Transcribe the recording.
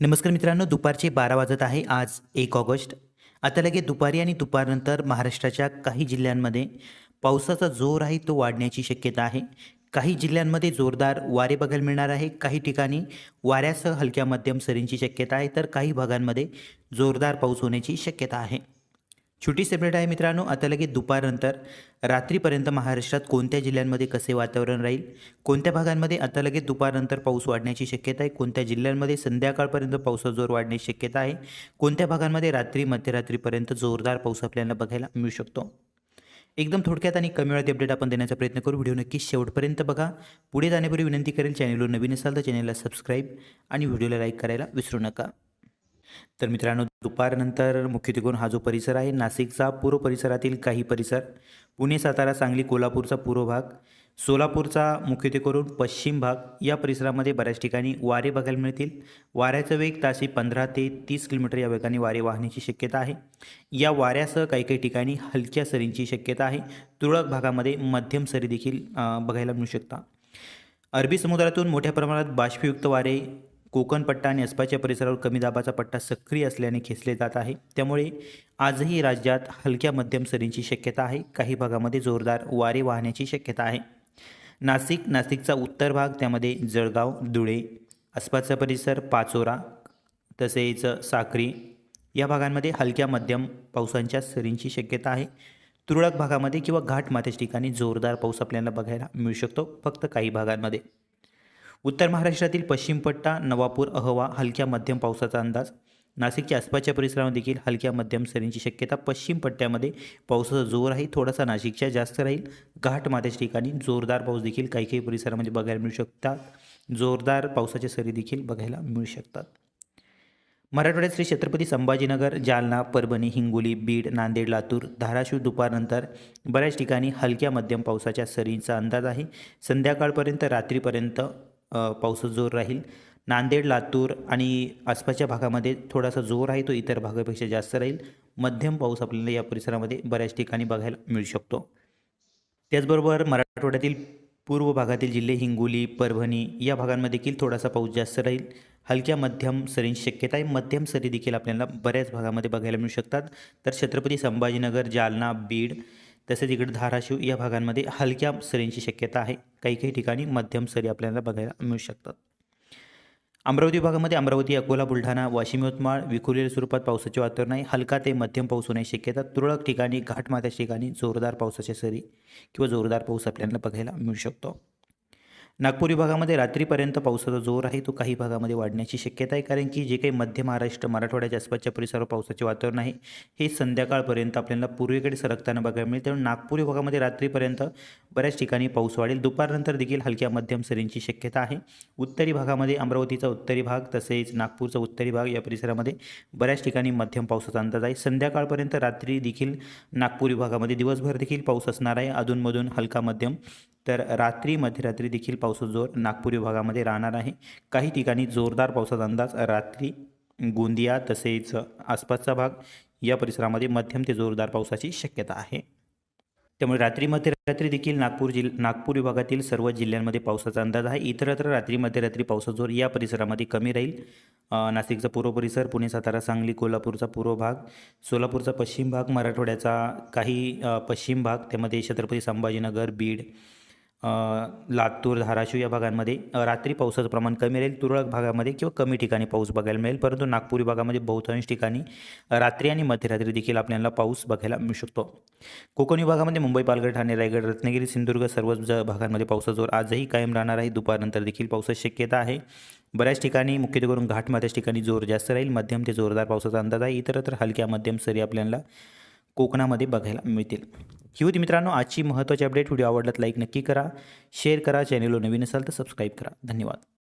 नमस्कार मित्रांनो दुपारचे बारा वाजत आहे आज एक ऑगस्ट. आता लगे दुपारी आणि दुपारनंतर महाराष्ट्राच्या काही जिल्ह्यांमध्ये पावसाचा जोर आहे तो वाढण्याची शक्यता आहे. काही जिल्ह्यांमध्ये जोरदार वारे बघायला मिळणार आहे काही ठिकाणी वाऱ्यासह हलक्या मध्यम सरींची शक्यता आहे तर काही भागांमध्ये जोरदार पाऊस होण्याची शक्यता आहे. छोटी सेपरेट आहे मित्रांनो. आता लगेच दुपारनंतर रात्रीपर्यंत महाराष्ट्रात कोणत्या जिल्ह्यांमध्ये कसे वातावरण राहील? कोणत्या भागांमध्ये आता लगेच दुपारनंतर पाऊस वाढण्याची शक्यता आहे? कोणत्या जिल्ह्यांमध्ये संध्याकाळपर्यंत पावसाचा जोर वाढण्याची शक्यता आहे? कोणत्या भागांमध्ये रात्री मध्यरात्रीपर्यंत जोरदार पाऊस आपल्याला बघायला मिळू शकतो? एकदम थोडक्यात आणि कमी वेळात अपडेट आपण देण्याचा प्रयत्न करू. व्हिडिओ नक्की शेवटपर्यंत बघा. पुढे जाण्यापूर्वी विनंती करेल चॅनलवर नवीन असाल तर चॅनलला सबस्क्राईब आणि व्हिडिओला लाईक करायला विसरू नका. तर मित्रांनो दुपारनंतर मुख्यत्वेकरून हा जो परिसर आहे नाशिकचा पूर्व परिसरातील काही परिसर पुणे सातारा सांगली कोल्हापूरचा पूर्व भाग सोलापूरचा मुख्यत्वेकरून पश्चिम भाग या परिसरामध्ये बऱ्याच ठिकाणी वारे बघायला मिळतील. वाऱ्याचा वेग ताशी पंधरा ते तीस किलोमीटर या वेगाने वारे वाहण्याची शक्यता आहे. या वाऱ्यासह काही काही ठिकाणी हलक्या सरींची शक्यता आहे. तुरळक भागामध्ये मध्यम सरी देखील बघायला मिळू शकता. अरबी समुद्रातून मोठ्या प्रमाणात बाष्पयुक्त वारे कोकण पट्टा आणि आसपासच्या परिसरावर कमी दाबाचा पट्टा सक्रिय असल्याने खेचले जात आहे. त्यामुळे आजही राज्यात हलक्या मध्यम सरींची शक्यता आहे. काही भागामध्ये जोरदार वारे वाहण्याची शक्यता आहे. नाशिक नाशिकचा उत्तर भाग त्यामध्ये जळगाव धुळे आसपासचा परिसर पाचोरा तसेच साक्री या भागांमध्ये हलक्या मध्यम पावसांच्या सरींची शक्यता आहे. तुरळक भागामध्ये किंवा घाट माथ्याच्या ठिकाणी जोरदार पाऊस आपल्याला बघायला मिळू शकतो. फक्त काही भागांमध्ये. उत्तर महाराष्ट्रातील पश्चिम पट्टा नवापूर अहवा हलक्या मध्यम पावसाचा अंदाज. नाशिकच्या आसपासच्या परिसरामध्ये देखील हलक्या मध्यम सरींची शक्यता पश्चिम पट्ट्यामध्ये पावसाचा जोर आहे थोडासा नाशिकच्या जास्त राहील. घाट माथ्याच्या ठिकाणी जोरदार पाऊस देखील काही काही परिसरामध्ये बघायला मिळू शकतात. जोरदार पावसाच्या सरी देखील बघायला मिळू शकतात. मराठवाड्यात श्री छत्रपती संभाजीनगर जालना परभणी हिंगोली बीड नांदेड लातूर धाराशिव दुपारनंतर बऱ्याच ठिकाणी हलक्या मध्यम पावसाच्या सरींचा अंदाज आहे. संध्याकाळपर्यंत रात्रीपर्यंत पावसाचा जोर राहील. नांदेड लातूर आणि आसपासच्या भागामध्ये थोडासा जोर आहे तो इतर भागापेक्षा जास्त राहील. मध्यम पाऊस आपल्याला या परिसरामध्ये बऱ्याच ठिकाणी बघायला मिळू शकतो. त्याचबरोबर मराठवाड्यातील पूर्व भागातील जिल्हे हिंगोली परभणी या भागांमध्ये देखील थोडासा पाऊस जास्त राहील. हलक्या मध्यम सरींची शक्यता आहे. मध्यम सरी देखील आपल्याला बऱ्याच भागामध्ये बघायला मिळू शकतात. तर छत्रपती संभाजीनगर जालना बीड तसेच इकडे धाराशिव या भागांमध्ये हलक्या सरींची शक्यता आहे. काही काही ठिकाणी मध्यम सरी आपल्याला बघायला मिळू शकतात. अमरावती विभागामध्ये अमरावती अकोला बुलढाणा वाशिम यवतमाळ विखुरलेल्या स्वरूपात पावसाचे वातावरण आहे. हलका ते मध्यम पाऊस होण्याची शक्यता तुरळक ठिकाणी घाटमाथ्याच्या ठिकाणी जोरदार पावसाच्या सरी किंवा जोरदार पाऊस आपल्याला बघायला मिळू शकतो. नागपूर विभागामध्ये रात्रीपर्यंत पावसाचा जोर आहे. तो काही भागामध्ये वाढण्याची शक्यता आहे. कारण की जे काही मध्य महाराष्ट्र मराठवाड्याच्या आसपासच्या परिसरावर पावसाचे वातावरण आहे हे संध्याकाळपर्यंत आपल्याला पूर्वेकडे सरकताना बघायला मिळेल. त्यामुळे नागपूर विभागामध्ये रात्रीपर्यंत बऱ्याच ठिकाणी पाऊस वाढेल. दुपारनंतर देखील हलक्या मध्यम सरींची शक्यता आहे. उत्तरी भागामध्ये अमरावतीचा उत्तरी भाग तसेच नागपूरचा उत्तरी भाग या परिसरामध्ये बऱ्याच ठिकाणी मध्यम पावसाचा अंदाज आहे. संध्याकाळपर्यंत रात्री देखील नागपूर विभागामध्ये दिवसभर देखील पाऊस असणार आहे. अधूनमधून हलका मध्यम तर रात्री मध्यरात्री देखील पाऊस पावसाचा जोर नागपूर विभागामध्ये राहणार आहे. काही ठिकाणी जोरदार पावसाचा अंदाज रात्री गोंदिया तसेच आसपासचा भाग या परिसरामध्ये मध्यम ते जोरदार पावसाची शक्यता आहे. त्यामुळे रात्री मध्यरात्री देखील नागपूर जिल नागपूर विभागातील सर्व जिल्ह्यांमध्ये पावसाचा अंदाज आहे. इतरत्र रात्री मध्यरात्री पावसाचा जोर या परिसरामध्ये कमी राहील. नाशिकचा पूर्व परिसर पुणे सातारा सांगली कोल्हापूरचा पूर्व भाग सोलापूरचा पश्चिम भाग मराठवाड्याचा काही पश्चिम भाग त्यामध्ये छत्रपती संभाजीनगर बीड लातूर धाराशिव या भागांमध्ये रात्री पावसाचं प्रमाण कमी राहील. तुरळक भागामध्ये किंवा कमी ठिकाणी पाऊस बघायला मिळेल. परंतु नागपूर विभागामध्ये बहुतांश ठिकाणी रात्री आणि मध्यरात्री देखील आपल्याला पाऊस बघायला मिळू शकतो. कोकण विभागामध्ये मुंबई पालघर ठाणे रायगड रत्नागिरी सिंधुदुर्ग सर्वच ज भागांमध्ये पावसाचा जोर आजही कायम राहणार आहे. दुपारनंतर देखील पावसाची शक्यता आहे. बऱ्याच ठिकाणी मुख्यत्वे करून घाटमाथ्याच ठिकाणी जोर जास्त राहील. मध्यम ते जोरदार पावसाचा अंदाज आहे. इतरत्र हलक्या मध्यम सरी आपल्याला कोकणामध्ये बघायला मिळतील. ही होती मित्रांनो आजची महत्त्वाची अपडेट व्हिडिओ आवडलात लाईक नक्की करा शेअर करा चॅनेलवर नवीन असाल तर सबस्क्राईब करा. धन्यवाद.